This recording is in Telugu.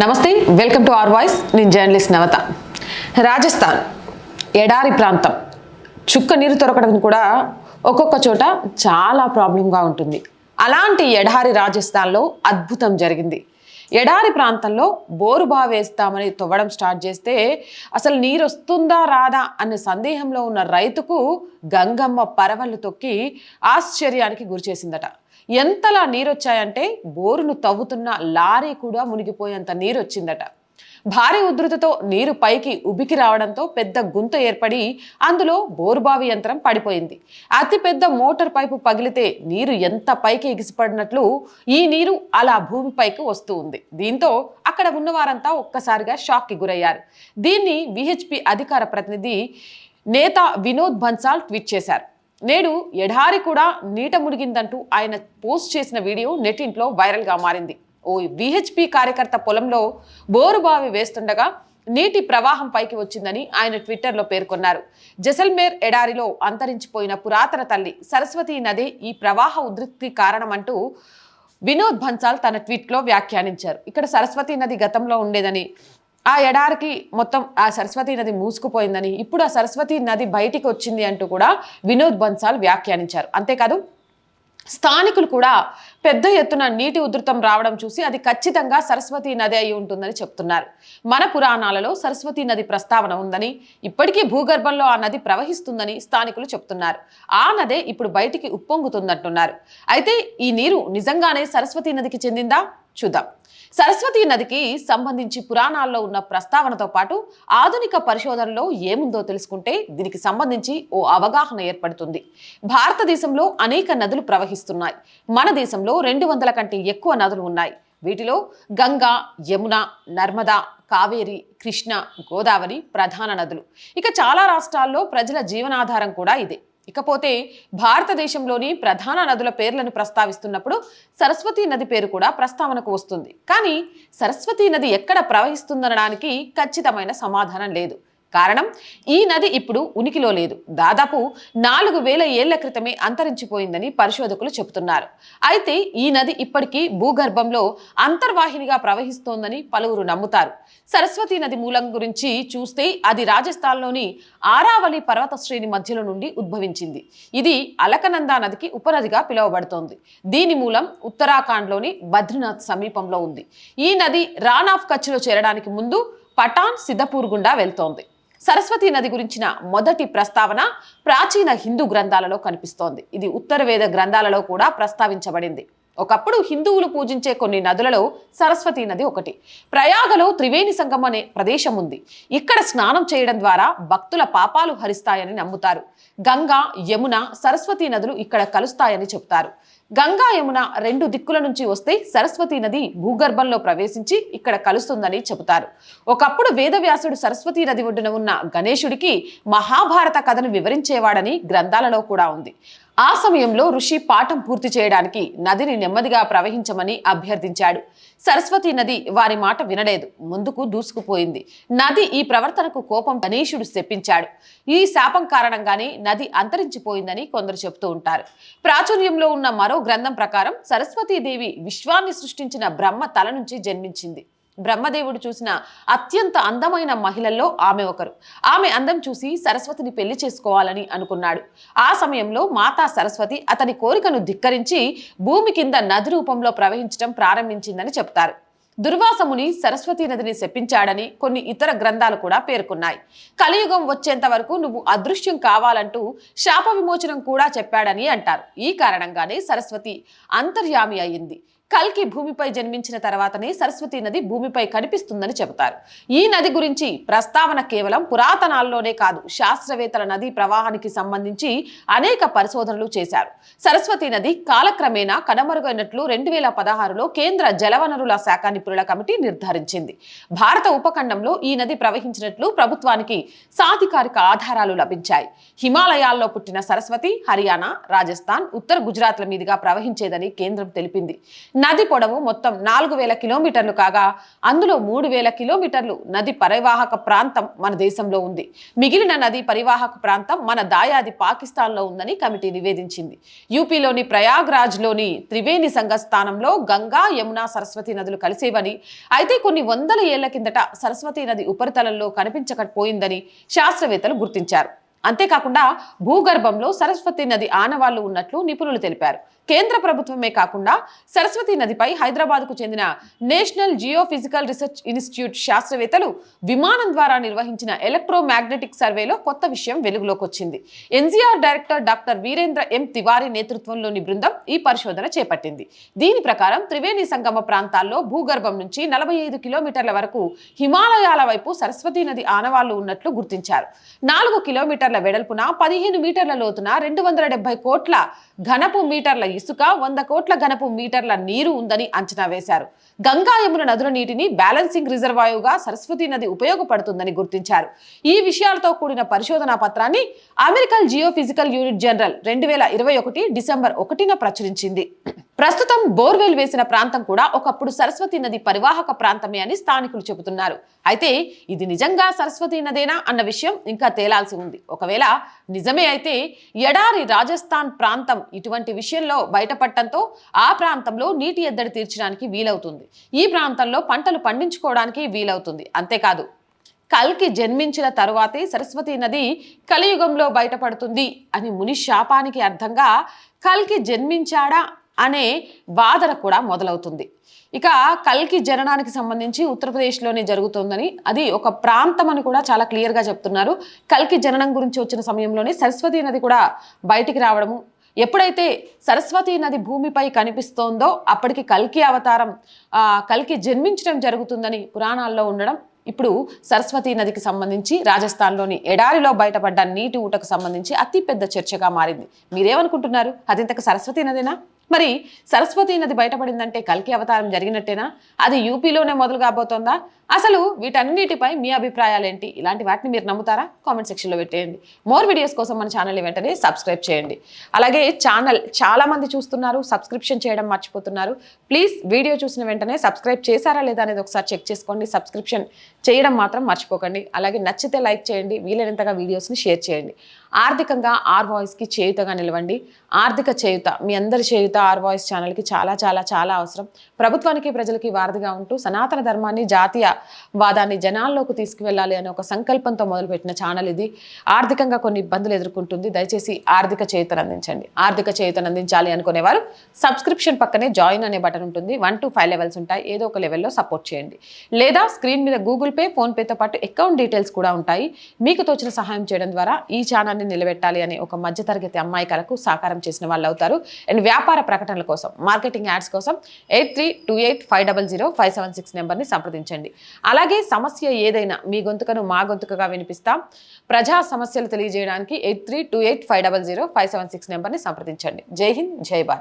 నమస్తే వెల్కమ్ టు ఆర్ వాయిస్. నేను జర్నలిస్ట్ నవత. రాజస్థాన్ ఎడారి ప్రాంతం. చుక్క నీరు దొరకడం కూడా ఒక్కొక్క చోట చాలా ప్రాబ్లంగా ఉంటుంది. అలాంటి ఎడారి రాజస్థాన్లో అద్భుతం జరిగింది. ఎడారి ప్రాంతంలో బోరు బావి వేస్తామని తవ్వడం స్టార్ట్ చేస్తే అసలు నీరు వస్తుందా రాదా అనే సందేహంలో ఉన్న రైతుకు గంగమ్మ పరవళ్ళు తొక్కి ఆశ్చర్యానికి గురిచేసిందట ఎంతలా నీరు వచ్చాయంటే బోరును తవ్వుతున్న లారీ కూడా మునిగిపోయేంత నీరు వచ్చిందట భారీ ఉధృతితో నీరు పైకి ఉబికి రావడంతో పెద్ద గుంత ఏర్పడి అందులో బోరుబావి యంత్రం పడిపోయింది. అతిపెద్ద మోటార్ పైపు పగిలితే నీరు ఎంత పైకి ఎగిసిపడినట్లు ఈ నీరు అలా భూమిపైకి వస్తూ ఉంది. దీంతో అక్కడ ఉన్న వారంతా ఒక్కసారిగా షాక్కి గురయ్యారు. దీన్ని విహెచ్పి అధికార ప్రతినిధి నేత వినోద్ బన్సాల్ ట్వీట్ చేశారు. నేడు ఎడారి కూడా నీట మునిగిందంటూ ఆయన పోస్ట్ చేసిన వీడియో నెట్టింట్లో వైరల్గా మారింది. ఓ విహెచ్పి కార్యకర్త పొలంలో బోరుబావి వేస్తుండగా నీటి ప్రవాహం పైకి వచ్చిందని ఆయన ట్విట్టర్లో పేర్కొన్నారు. జసల్మేర్ ఎడారిలో అంతరించిపోయిన పురాతన తల్లి సరస్వతి నది ఈ ప్రవాహ ఉధృతికి కారణమంటూ వినోద్ భన్సాల్ తన ట్వీట్లో వ్యాఖ్యానించారు. ఇక్కడ సరస్వతి నది గతంలో ఉండేదని ఆ ఎడారికి మొత్తం ఆ సరస్వతి నది మూసుకుపోయిందని ఇప్పుడు ఆ సరస్వతి నది బయటికి వచ్చింది అంటూ కూడా వినోద్ బన్సాల్ వ్యాఖ్యానించారు. అంతేకాదు స్థానికులు కూడా పెద్ద ఎత్తున నీటి ఉధృతం రావడం చూసి అది ఖచ్చితంగా సరస్వతి నది అయి ఉంటుందని చెప్తున్నారు. మన పురాణాలలో సరస్వతి నది ప్రస్తావన ఉందని ఇప్పటికీ భూగర్భంలో ఆ నది ప్రవహిస్తుందని స్థానికులు చెప్తున్నారు. ఆ నదే ఇప్పుడు బయటికి ఉప్పొంగుతుందంటున్నారు. అయితే ఈ నీరు నిజంగానే సరస్వతి నదికి చెందిందా? చూద్దాం. సరస్వతి నదికి సంబంధించి పురాణాల్లో ఉన్న ప్రస్తావనతో పాటు ఆధునిక పరిశోధనలో ఏముందో తెలుసుకుంటే దీనికి సంబంధించి ఓ అవగాహన ఏర్పడుతుంది. భారతదేశంలో అనేక నదులు ప్రవహిస్తున్నాయి. మన దేశంలో రెండు వందల కంటే ఎక్కువ నదులు ఉన్నాయి. వీటిలో గంగా యమున నర్మదా కావేరి కృష్ణ గోదావరి ప్రధాన నదులు. ఇక చాలా రాష్ట్రాల్లో ప్రజల జీవనాధారం కూడా ఇదే. ఇకపోతే భారతదేశంలోని ప్రధాన నదుల పేర్లను ప్రస్తావిస్తున్నప్పుడు సరస్వతి నది పేరు కూడా ప్రస్తావనకు వస్తుంది. కానీ సరస్వతి నది ఎక్కడ ప్రవహిస్తుందనడానికి ఖచ్చితమైన సమాధానం లేదు. కారణం ఈ నది ఇప్పుడు ఉనికిలో లేదు. దాదాపు నాలుగు వేల ఏళ్ళ క్రితమే అంతరించిపోయిందని పరిశోధకులు చెబుతున్నారు. అయితే ఈ నది ఇప్పటికీ భూగర్భంలో అంతర్వాహినిగా ప్రవహిస్తోందని పలువురు నమ్ముతారు. సరస్వతి నది మూలం గురించి చూస్తే అది రాజస్థాన్లోని ఆరావళి పర్వత శ్రేణి మధ్యలో నుండి ఉద్భవించింది. ఇది అలకనందా నదికి ఉపనదిగా పిలువబడుతోంది. దీని మూలం ఉత్తరాఖండ్లోని బద్రీనాథ్ సమీపంలో ఉంది. ఈ నది రాన్ ఆఫ్ కచ్లో చేరడానికి ముందు పటాన్ సిద్ధపూర్ గుండా వెళ్తోంది. సరస్వతి నది గురించిన మొదటి ప్రస్తావన ప్రాచీన హిందూ గ్రంథాలలో కనిపిస్తోంది. ఇది ఉత్తరవేద గ్రంథాలలో కూడా ప్రస్తావించబడింది. ఒకప్పుడు హిందువులు పూజించే కొన్ని నదులలో సరస్వతి నది ఒకటి. ప్రయాగలో త్రివేణి సంగం అనే ప్రదేశం ఉంది. ఇక్కడ స్నానం చేయడం ద్వారా భక్తుల పాపాలు హరిస్తాయని నమ్ముతారు. గంగా యమున సరస్వతి నదులు ఇక్కడ కలుస్తాయని చెబుతారు. గంగా యమున రెండు దిక్కుల నుంచి వస్తే సరస్వతి నది భూగర్భంలో ప్రవేశించి ఇక్కడ కలుస్తుందని చెబుతారు. ఒకప్పుడు వేదవ్యాసుడు సరస్వతి నది ఒడ్డున ఉన్న గణేశుడికి మహాభారత కథను వివరించేవాడని గ్రంథాలలో కూడా ఉంది. ఆ సమయంలో ఋషి పాఠం పూర్తి చేయడానికి నదిని నెమ్మదిగా ప్రవహించమని అభ్యర్థించాడు. సరస్వతి నది వారి మాట వినలేదు ముందుకు దూసుకుపోయింది. నది ఈ ప్రవర్తనకు కోపం గణేశుడు శపించాడు. ఈ శాపం కారణంగానే నది అంతరించిపోయిందని కొందరు చెబుతూ ఉంటారు. ప్రాచుర్యంలో ఉన్న మరో గ్రంథం ప్రకారం సరస్వతీదేవి విశ్వాన్ని సృష్టించిన బ్రహ్మ తల నుంచి జన్మించింది. బ్రహ్మదేవుడు చూసిన అత్యంత అందమైన మహిళల్లో ఆమె ఒకరు. ఆమె అందం చూసి సరస్వతిని పెళ్ళి చేసుకోవాలని అనుకున్నాడు. ఆ సమయంలో మాతా సరస్వతి అతని కోరికను ధిక్కరించి భూమి కింద నది రూపంలో ప్రవహించడం ప్రారంభించిందని చెప్తారు. దుర్వాసముని సరస్వతి నదిని శపించాడని కొన్ని ఇతర గ్రంథాలు కూడా పేర్కొన్నాయి. కలియుగం వచ్చేంత వరకు నువ్వు అదృశ్యం కావాలంటూ శాప విమోచనం కూడా చెప్పాడని అంటారు. ఈ కారణంగానే సరస్వతి అంతర్యామి అయింది కల్కి భూమిపై జన్మించిన తర్వాతనే సరస్వతి నది భూమిపై కనిపిస్తుందని చెబుతారు. ఈ నది గురించి ప్రస్తావన కేవలం పురాతనాల్లోనే కాదు శాస్త్రవేత్తల నది ప్రవాహానికి సంబంధించి అనేక పరిశోధనలు చేశారు. సరస్వతి నది కాలక్రమేణా కనుమరుగైనట్లు రెండు వేల పదహారులో కేంద్ర జలవనరుల శాఖ నిపుణుల కమిటీ నిర్ధారించింది. భారత ఉపఖండంలో ఈ నది ప్రవహించినట్లు ప్రభుత్వానికి సాధికారిక ఆధారాలు లభించాయి. హిమాలయాల్లో పుట్టిన సరస్వతి హర్యానా రాజస్థాన్ ఉత్తర గుజరాత్ల మీదుగా ప్రవహించేదని కేంద్రం తెలిపింది. నది పొడవు మొత్తం నాలుగు వేల కిలోమీటర్లు కాగా అందులో మూడు వేల కిలోమీటర్లు నది పరివాహక ప్రాంతం మన దేశంలో ఉంది. మిగిలిన నది పరివాహక ప్రాంతం మన దాయాది పాకిస్తాన్లో ఉందని కమిటీ నివేదించింది. యూపీలోని ప్రయాగ్రాజ్లోని త్రివేణి సంఘ స్థానంలో గంగా యమున సరస్వతి నదులు కలిసేవని అయితే కొన్ని వందల ఏళ్ళ కిందట సరస్వతి నది ఉపరితలంలో కనిపించకపోయిందని శాస్త్రవేత్తలు గుర్తించారు. అంతేకాకుండా భూగర్భంలో సరస్వతి నది ఆనవాళ్ళు ఉన్నట్లు నిపుణులు తెలిపారు. కేంద్ర ప్రభుత్వమే కాకుండా సరస్వతి నదిపై హైదరాబాద్కు చెందిన నేషనల్ జియోఫిజికల్ రీసెర్చ్ ఇన్స్టిట్యూట్ శాస్త్రవేత్తలు విమానం ద్వారా నిర్వహించిన ఎలక్ట్రోమాగ్నెటిక్ సర్వేలో కొత్త విషయం వెలుగులోకి వచ్చింది. NGR director doctor Virendra M Tiwari నేతృత్వంలోని బృందం ఈ పరిశోధన చేపట్టింది. దీని ప్రకారం త్రివేణి సంగమ ప్రాంతాల్లో భూగర్భం నుంచి నలభై ఐదు కిలోమీటర్ల వరకు హిమాలయాల వైపు సరస్వతి నది ఆనవాళ్ళు ఉన్నట్లు గుర్తించారు. నాలుగు కిలోమీటర్ల వెడల్పున పదిహేను మీటర్ల లోతున రెండు వందల డెబ్బై కోట్ల ఘనపు మీటర్ల ఇసుక వంద కోట్ల గనపు మీటర్ల నీరు ఉందని అంచనా వేశారు. గంగా యమున నదుల నీటిని బ్యాలెన్సింగ్ రిజర్వాయుగా సరస్వతి నది ఉపయోగపడుతుందని గుర్తించారు. ఈ విషయాలతో కూడిన పరిశోధనా పత్రాన్ని అమెరికన్ జియోఫిజికల్ యూనిట్ జనరల్ రెండు వేల ఇరవై ఒకటి డిసెంబర్ ఒకటిన ప్రచురించింది. ప్రస్తుతం బోర్వెల్ వేసిన ప్రాంతం కూడా ఒకప్పుడు సరస్వతి నది పరివాహక ప్రాంతమే అని స్థానికులు చెబుతున్నారు. అయితే ఇది నిజంగా సరస్వతి నదేనా అన్న విషయం ఇంకా తేలాల్సి ఉంది. ఒకవేళ నిజమే అయితే ఎడారి రాజస్థాన్ ప్రాంతం ఇటువంటి విషయంలో బయటపడటంతో ఆ ప్రాంతంలో నీటి ఎద్దడి తీర్చడానికి వీలవుతుంది. ఈ ప్రాంతంలో పంటలు పండించుకోవడానికి వీలవుతుంది. అంతేకాదు కల్కి జన్మించిన తరువాతే సరస్వతి నది కలియుగంలో బయటపడుతుంది అని ముని శాపానికి అర్థంగా కల్కి జన్మించాడా అనే వాదన కూడా మొదలవుతుంది. ఇక కల్కి జననానికి సంబంధించి ఉత్తరప్రదేశ్లోనే జరుగుతుందని అది ఒక ప్రాంతం అని కూడా చాలా క్లియర్గా చెప్తున్నారు. కల్కి జననం గురించి వచ్చిన సమయంలోనే సరస్వతి నది కూడా బయటికి రావడము ఎప్పుడైతే సరస్వతి నది భూమిపై కనిపిస్తోందో అప్పటికి కల్కి అవతారం కల్కి జన్మించడం జరుగుతుందని పురాణాల్లో ఉండడం ఇప్పుడు సరస్వతి నదికి సంబంధించి రాజస్థాన్లోని ఎడారిలో బయటపడ్డ నీటి ఊటకు సంబంధించి అతిపెద్ద చర్చగా మారింది. మీరేమనుకుంటున్నారు? అది ఇంతకు సరస్వతి నదేనా? మరి సరస్వతి నది బయటపడిందంటే కల్కి అవతారం జరిగినట్టేనా? అది యూపీలోనే మొదలు కాబోతోందా? అసలు వీటన్నిటిపై మీ అభిప్రాయాలు ఏంటి ఇలాంటి వాటిని మీరు నమ్ముతారా? కామెంట్ సెక్షన్లో పెట్టేయండి. మోర్ వీడియోస్ కోసం మన ఛానల్ని వెంటనే సబ్స్క్రైబ్ చేయండి. అలాగే ఛానల్ చాలామంది చూస్తున్నారు సబ్స్క్రిప్షన్ చేయడం మర్చిపోతున్నారు. ప్లీజ్ వీడియో చూసిన వెంటనే సబ్స్క్రైబ్ చేశారా లేదా అనేది ఒకసారి చెక్ చేసుకోండి. సబ్స్క్రిప్షన్ చేయడం మాత్రం మర్చిపోకండి. అలాగే నచ్చితే లైక్ చేయండి. వీలైనంతగా వీడియోస్ని షేర్ చేయండి. ఆర్థికంగా ఆర్ వాయిస్కి చేయుతగా నిలవండి. ఆర్థిక చేయుత మీ అందరి చేయుత ఆర్ వాయిస్ ఛానల్కి చాలా చాలా చాలా అవసరం. ప్రభుత్వానికి ప్రజలకి వారధిగా ఉంటూ సనాతన ధర్మాన్ని జాతీయ వాదాన్ని జనాల్లోకి తీసుకువెళ్ళాలి అనే ఒక సంకల్పంతో మొదలుపెట్టిన ఛానల్ ఇది. ఆర్థికంగా కొన్ని ఇబ్బందులు ఎదుర్కొంటుంది. దయచేసి ఆర్థిక చేయుతను అందించండి. ఆర్థిక చేయుతను అందించాలి అనుకునేవారు సబ్స్క్రిప్షన్ పక్కనే జాయిన్ అనే బటన్ ఉంటుంది. వన్ టు ఫైవ్ లెవెల్స్ ఉంటాయి. ఏదో ఒక లెవెల్లో సపోర్ట్ చేయండి. లేదా స్క్రీన్ మీద గూగుల్ పే ఫోన్పేతో పాటు అకౌంట్ డీటెయిల్స్ కూడా ఉంటాయి. మీకు తోచిన సహాయం చేయడం ద్వారా ఈ ఛానల్ కుటుంబాన్ని నిలబెట్టాలి అనే ఒక మధ్యతరగతి అమ్మాయికలకు సాకారం చేసిన వాళ్ళు అవుతారు అండ్ వ్యాపార ప్రకటనల కోసం మార్కెటింగ్ యాడ్స్ కోసం eight three two eight five double zero five seven six నెంబర్ని సంప్రదించండి. అలాగే సమస్య ఏదైనా మీ గొంతుకను మా గొంతుకగా వినిపిస్తాం. ప్రజా సమస్యలు తెలియజేయడానికి eight three two eight five double zero five seven six నెంబర్ని సంప్రదించండి. జై హింద్ జై భారత్.